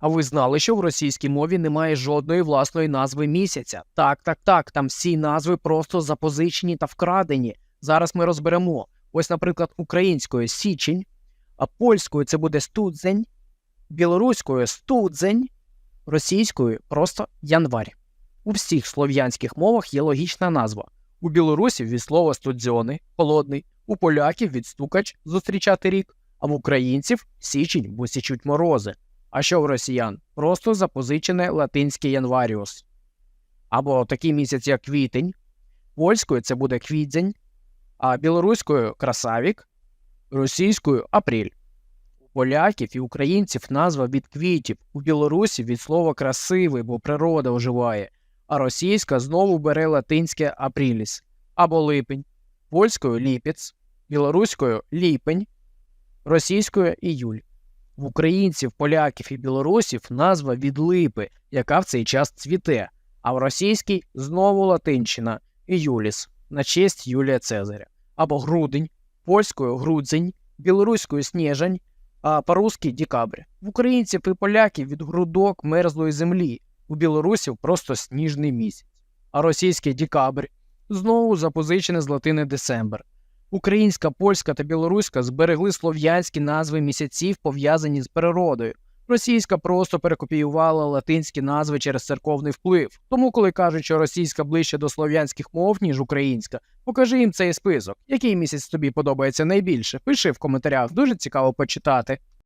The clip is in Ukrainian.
А ви знали, що в російській мові немає жодної власної назви місяця? Так, так, так. Там всі назви просто запозичені та вкрадені. Зараз ми розберемо. Ось, наприклад, українською січень, а польською це буде студзень, білоруською студзень, російською просто январь. У всіх слов'янських мовах є логічна назва. У білорусів від слова студзьони холодний, у поляків від стукач зустрічати рік, а в українців січень, бо січуть морози. А що в росіян? Просто запозичене латинське январіус. Або такий місяць, як квітень. Польською це буде квітзень, а білоруською красавік, російською апріль. У поляків і українців назва від квітів, у білорусі від слова красивий, бо природа оживає, а російська знову бере латинське апріліс або липень, польською ліпіц, білоруською ліпень, російською іюль. В українців, поляків і білорусів назва від липи, яка в цей час цвіте, а в російській знову латинщина іюліс на честь Юлія Цезаря, або грудень, польською грудзень, білоруською сніжень, а по-русски декабрь. В українців і поляків від грудок мерзлої землі, у білорусів просто сніжний місяць, а російський декабрь знову запозичене з латини десембр. Українська, польська та білоруська зберегли слов'янські назви місяців, пов'язані з природою. Російська просто перекопіювала латинські назви через церковний вплив. Тому, коли кажуть, що російська ближче до слов'янських мов, ніж українська, покажи їм цей список. Який місяць тобі подобається найбільше? Пиши в коментарях, дуже цікаво почитати.